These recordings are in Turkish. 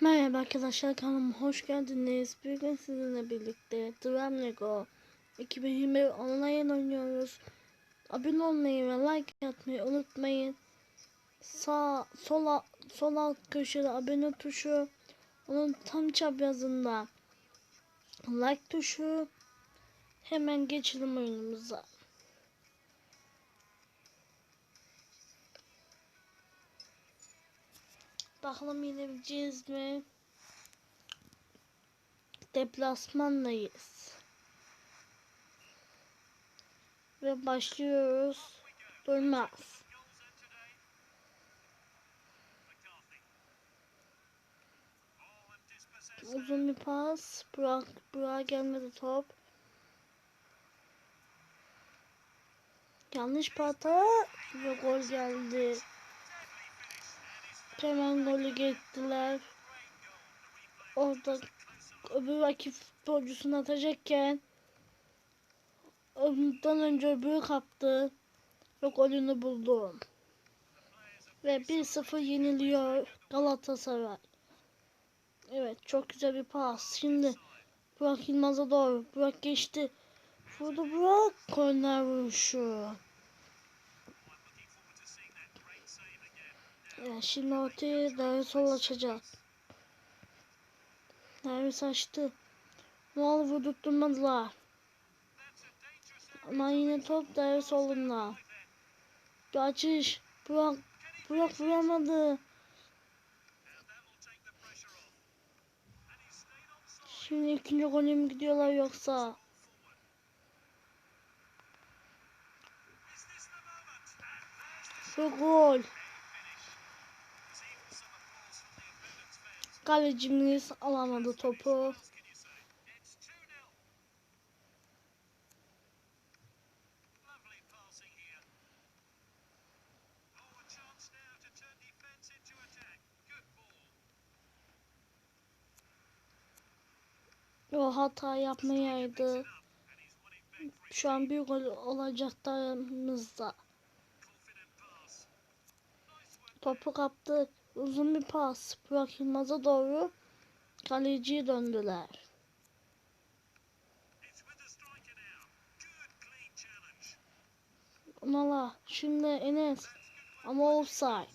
Merhaba arkadaşlar kanalıma hoş geldiniz. Bugün sizinle birlikte Drum Lego 2021 online oynuyoruz. Abone olmayı ve like atmayı unutmayın. Sağ sola sol alt köşede abone tuşu. Onun tam çaprazında like tuşu. Hemen geçelim oyunumuza. Bakalım yenebileceğiz mi? Deplasmandayız. Ve başlıyoruz. Durmaz. Uzun bir pas. Burak, Burak gelmedi top. Yanlış pata ve gol geldi. Hemen golü gettiler. Orada öbür rakip futbolcusunu atacakken ondan önce öbürü kaptı ve golünü buldu. Ve 1-0 yeniliyor Galatasaray. Evet çok güzel bir pas. Şimdi Burak Yılmaz'a doğru. Burak geçti. Vurdu Burak. Korner vuruşu. Evet, şimdi ortaya sol açacak. Darius açtı. Mal vurdurtturmadılar. Ama yine top Darius solunda. Bir açış. Burak, Burak vuramadı. Şimdi ikinci golü mü gidiyorlar yoksa? Ve gol. Kalecimiz alamadı topu. O hata yapmayaydı. Şu an bir gol olacaklarımızda. Topu kaptık. Uzun bir pas. Burak Yılmaz'a doğru kaleciye döndüler. Onala. Şimdi Enes. Ama offside.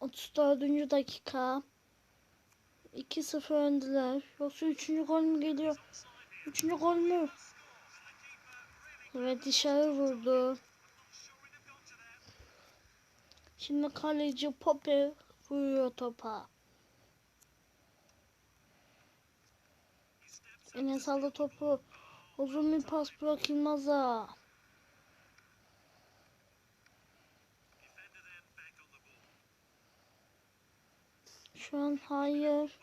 34. dakika. 2-0 öndeler. Yoksa 3. gol mü geliyor? 3. gol mü? Evet dışarı vurdu. Şimdi kaleci Pope vuruyor topa. Enes aldı topu. Uzun bir pas bırakılmaz'a. Şu an hayır.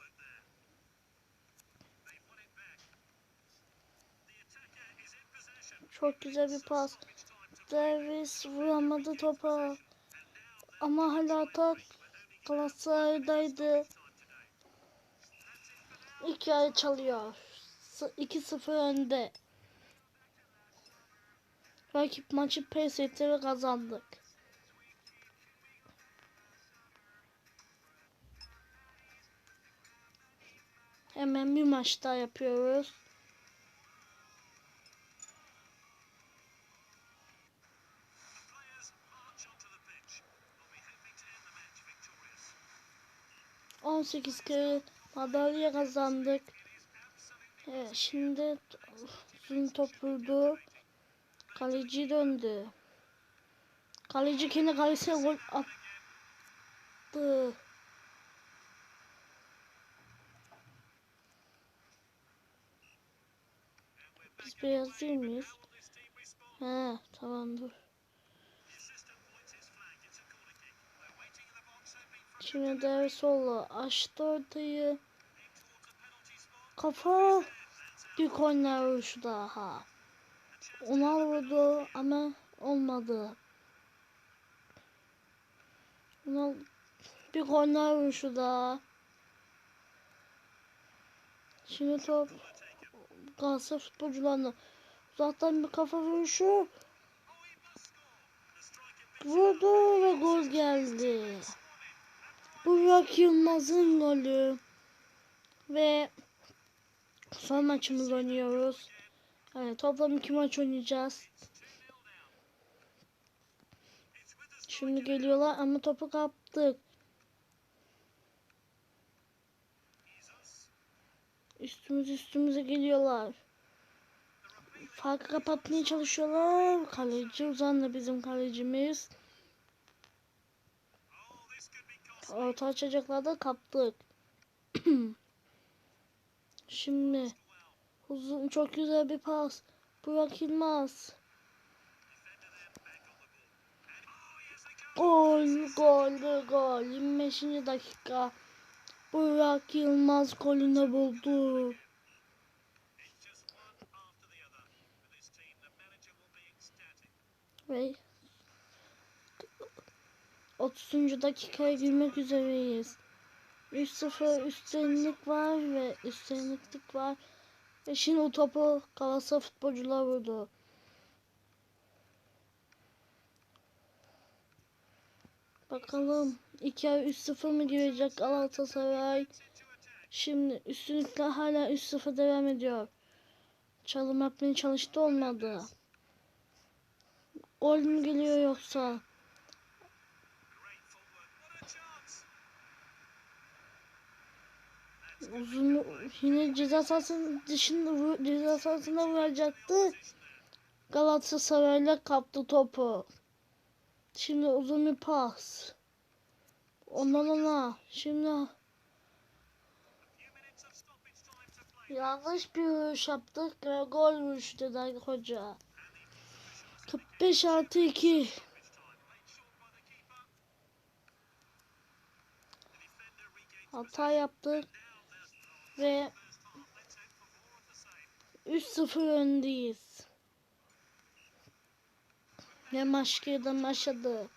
Çok güzel bir pas. Davis vuramadı topa. Ama hala atak Galatasaray'daydı. İlk yarı çalıyor. 2-0 önde. Rakip maçı pes etti ve kazandık. Hemen bir maç daha yapıyoruz. On sekiz kere madalya kazandık. Evet, şimdi uzun top vurdu. Kaleci döndü. Kaleci kendi kalesine gol attı. Biz beyaz değil miyiz? He tamam dur. Şimdi de sola açtı ortayı. Kafa bir korner vuruşu daha. Ona vurdu ama olmadı. Ona bir korner vuruşu daha. Şimdi top Galatasaray futbolcularına uzaktan bir kafa vuruşu. Vurdu ve gol geldi. Burak Yılmaz'ın golü. Ve son maçımız oynuyoruz. Evet, toplam iki maç oynayacağız. Şimdi geliyorlar ama topu kaptık. Üstümüz üstümüze geliyorlar. Farkı kapatmaya çalışıyorlar. Kaleci uzandı bizim kalecimiz. Orta açacaklarda kaptık. Şimdi uzun çok güzel bir pas. Burak Yılmaz. Gol, gol gol. 25. dakika. Burak Yılmaz golünü buldu. Ve 30. dakikaya girmek üzereyiz. 3-0 üstünlük var ve üstünlük var. Ve şimdi o topu Galatasaray futbolcular vurdu. Bakalım 2 ay 3-0 mı girecek Galatasaray? Şimdi üstünlükler hala 3-0 devam ediyor. Çalım yapmaya çalıştı olmadı. Gol mü geliyor yoksa? Uzun yine ceza sahasının dışında ceza sahasına vuracaktı. Galatasaray'la kaptı topu. Şimdi uzun bir pas. Ondan ona. Şimdi yanlış bir vuruş yaptık ve gol vuruş dedi hoca. 45 artı 2. Hata yaptık ve 3-0 öndeyiz. Ve maç geriden başladı.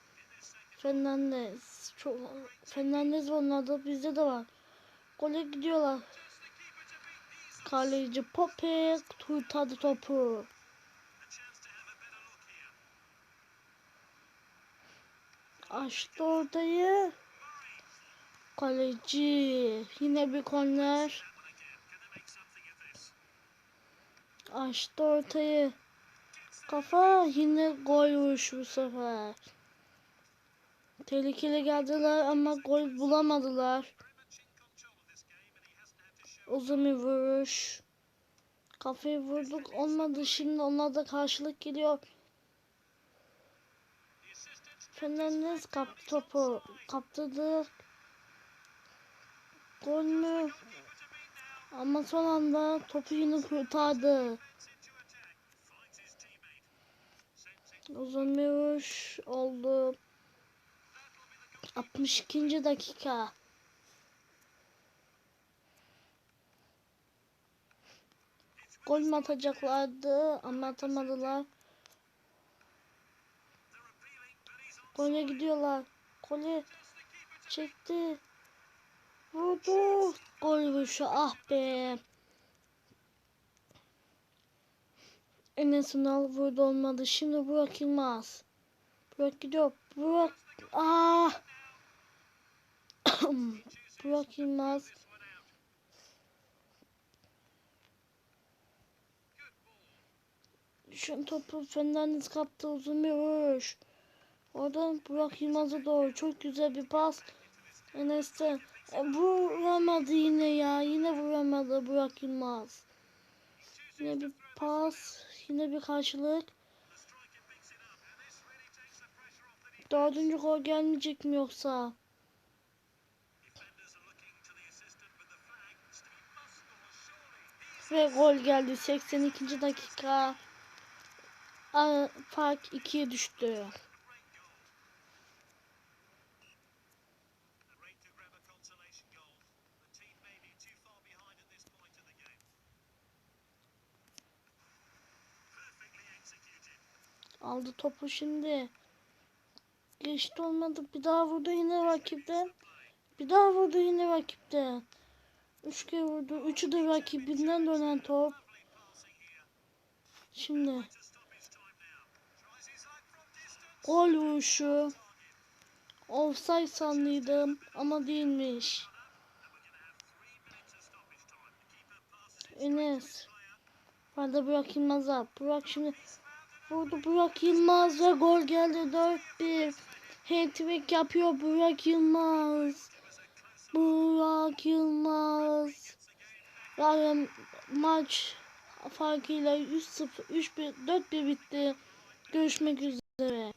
Fernandez. Çok, Fernandez oynadı. Bizde de var. Gole gidiyorlar. Kaleci Popek kurtardı topu. Açtı ortayı. Kaleci. Yine bir korner. Açtı ortayı. Kafa yine gol vuruşu bu sefer. Tehlikeli geldiler ama gol bulamadılar. Uzun bir vuruş. Kafayı vurduk olmadı. Şimdi onlar da karşılık geliyor. Fernandez kaptı topu. Kaptırdı. Gol mü? Ama son anda topu yine kurtardı. Uzun bir vuruş oldu. 62. dakika. Gol mü atacaklardı ama atamadılar. Gole gidiyorlar. Gole çekti. Vurdu. Gol vuruşu ah be. Enes Ünal vurdu olmadı. Şimdi Burak Yılmaz. Burak gidiyor. Burak. Ah. Burak Yılmaz. Şu topu Fernandez kaptı uzun bir vuruş. Oradan Burak Yılmaz'a doğru çok güzel bir pas. Enes'te e, vuramadı yine ya. Yine vuramadı Burak Yılmaz. Yine bir pas. Yine bir karşılık. Dördüncü gol gelmeyecek mi yoksa? Ve gol geldi 82. dakika. Fark 2'ye düştü. Aldı topu şimdi. Geçti olmadı. Bir daha vurdu yine rakipten. Bir daha vurdu yine rakipten. Üç kere vurdu. Üçü de rakibinden dönen top. Şimdi. Gol vuruşu. offside sanıyordum ama değilmiş. Enes. Hadi Burak Yılmaz abi. Burak şimdi vurdu Burak Yılmaz ve gol geldi 4-1. Hat-trick yapıyor Burak Yılmaz. Burak Yılmaz. Yani maç farkıyla 3-0 3-1 4-1 bitti. Görüşmek üzere.